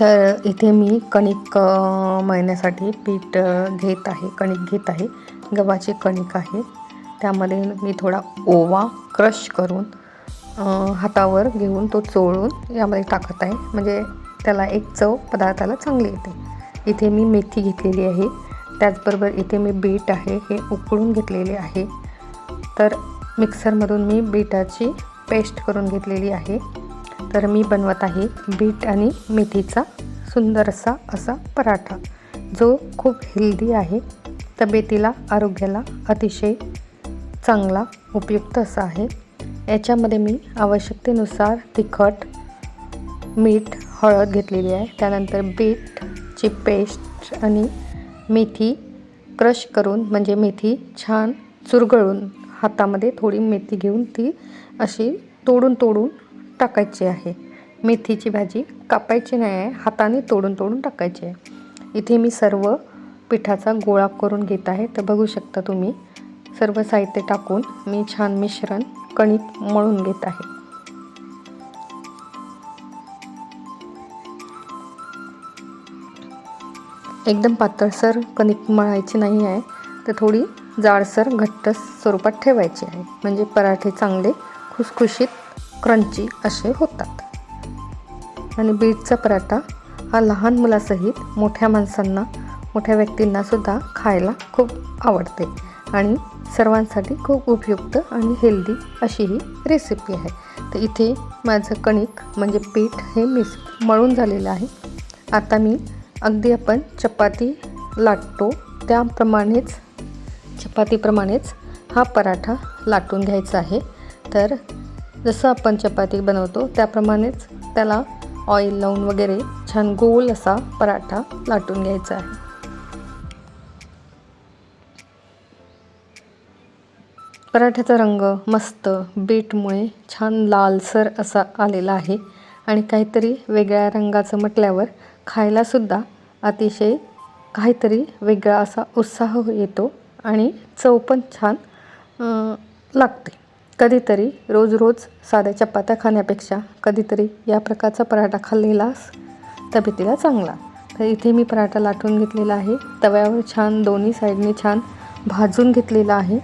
तर इथे मी कणिक महिन्यासाठी मळण्यासाठी पीठ घेत आहे कणिक घेत आहे. गव्हाची कणिक आहे. त्यामध्ये मी थोडा ओवा क्रश करून हातावर घेऊन तो चोळून यामध्ये टाकत आहे. म्हणजे त्याला एक चव पदार्थाला चांगली येते. इथे मी मेथी घेतलेली आहे. त्याचबरोबर इथे मी बीट आहे हे उकळून घेतलेले आहे. तर मिक्सरमधून मी बीटाची पेस्ट करून घेतलेली आहे. तर मी बनवत आहे बीट आणि मेथीचा सुंदर असा असा पराठा जो खूप हेल्दी आहे. तब्येतीला आरोग्याला अतिशय चांगला उपयुक्त असा आहे. याच्यामध्ये मी आवश्यकतेनुसार तिखट मीठ हळद घेतलेली आहे. त्यानंतर बीटची पेस्ट आणि मेथी क्रश करून म्हणजे मेथी छान चुरगळून हातामध्ये थोडी मेथी घेऊन ती अशी तोडून तोडून टाकायची आहे. मेथीची भाजी कापायची नाही आहे. हाताने तोडून तोडून टाकायची आहे. इथे मी सर्व पिठाचा गोळा करून घेत आहे. तर बघू शकता तुम्ही सर्व साहित्य टाकून मी छान मिश्रण कणिक मळून घेत आहे. एकदम पातळसर कणिक मळायची नाही आहे. तर थोडी जाडसर घट्ट स्वरूपात ठेवायची आहे. म्हणजे पराठे चांगले खुसखुशीत क्रंची असे होतात. आणि बीटचा पराठा हा लहान मुलासहित मोठ्या माणसांना मोठ्या व्यक्तींनासुद्धा खायला खूप आवडते आणि सर्वांसाठी खूप उपयुक्त आणि हेल्दी अशी ही रेसिपी आहे. तर इथे माझं कणिक म्हणजे पीठ हे मिस मळून झालेलं आहे. आता मी अगदी आपण चपाती लाटतो. त्याप्रमाणेच चपातीप्रमाणेच हा पराठा लाटून घ्यायचा आहे. तर जसं आपण चपाती बनवतो त्याप्रमाणेच त्याला ऑइल लावून वगैरे छान गोल असा पराठा लाटून घ्यायचा आहे. पराठ्याचा रंग मस्त बीटमुळे छान लालसर असा आलेला आहे आणि काहीतरी वेगळ्या रंगाचं म्हटल्यावर खायलासुद्धा अतिशय काहीतरी वेगळा असा उत्साह येतो आणि चव पण छान लागते. कधीतरी रोज रोज साध्या चपात्या खाण्यापेक्षा कधीतरी या प्रकारचा पराठा खाल्लेला तब्येतीला चांगला. तर इथे मी पराठा लाटून घेतलेला आहे. तव्यावर छान दोन्ही साईडने छान भाजून घेतलेला आहे.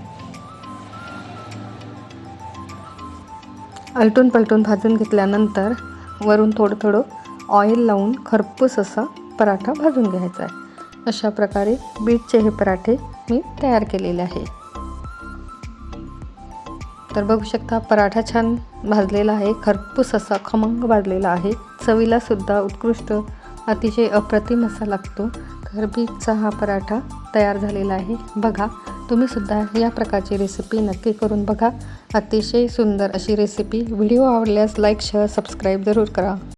आलटून पलटून भाजून घेतल्यानंतर वरून थोडं थोडं ऑइल लावून खरपूस असा पराठा भाजून घ्यायचा आहे. अशा प्रकारे बीटचे हे पराठे मी तयार केलेले आहे. तर बघू शकता पराठा छान भाजलेला आहे. खरपूस असा खमंग भाजलेला आहे. चवीला सुद्धा उत्कृष्ट अतिशय अप्रतिम असा लागतो. तर बीटचा हा पराठा तयार झालेला आहे. बघा तुम्ही सुद्धा या प्रकारची रेसिपी नक्की करून बघा. अतिशय सुंदर अशी रेसिपी व्हिडिओ आवडल्यास लाईक शेअर सबस्क्राईब जरूर करा.